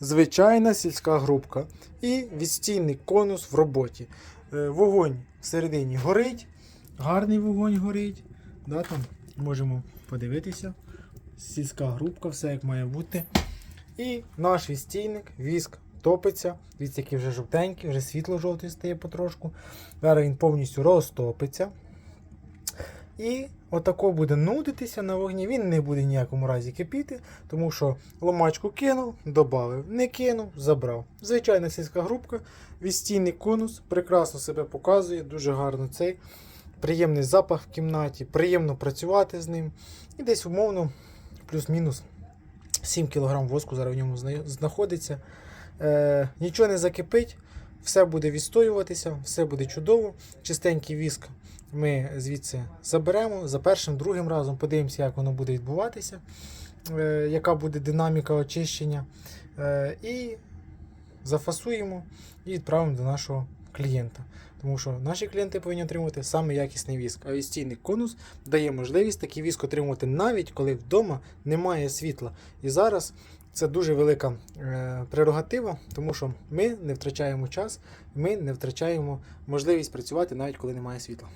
звичайна сільська грубка і відстійний конус в роботі. Е, Вогонь всередині горить, гарний вогонь горить. Да, там можемо подивитися. Сільська грубка, все як має бути. І наш відстійник, віск топиться. Дивіться, який вже жовтенький, вже світло-жовтий стає потрошку. Зараз він повністю розтопиться. І отако буде нудитися на вогні. Він не буде ніякому разі кипіти, тому що ломачку кинув, додав, не кинув, забрав. Звичайна сільська грубка, відстійний конус, прекрасно себе показує, дуже гарно цей. Приємний запах в кімнаті, приємно працювати з ним. І десь умовно, плюс-мінус 7 кг воску зараз в ньому знаходиться. Е, нічого не закипить, все буде відстоюватися, все буде чудово. Чистенький віск ми звідси заберемо за першим, другим разом, подивимося, як воно буде відбуватися, е, яка буде динаміка очищення. Е, і зафасуємо і відправимо до нашого клієнта. Тому що наші клієнти повинні отримувати саме якісний віск. А відстійний конус дає можливість такий віск отримувати навіть коли вдома немає світла. І зараз це дуже велика е, прерогатива, тому що ми не втрачаємо час, ми не втрачаємо можливість працювати навіть коли немає світла.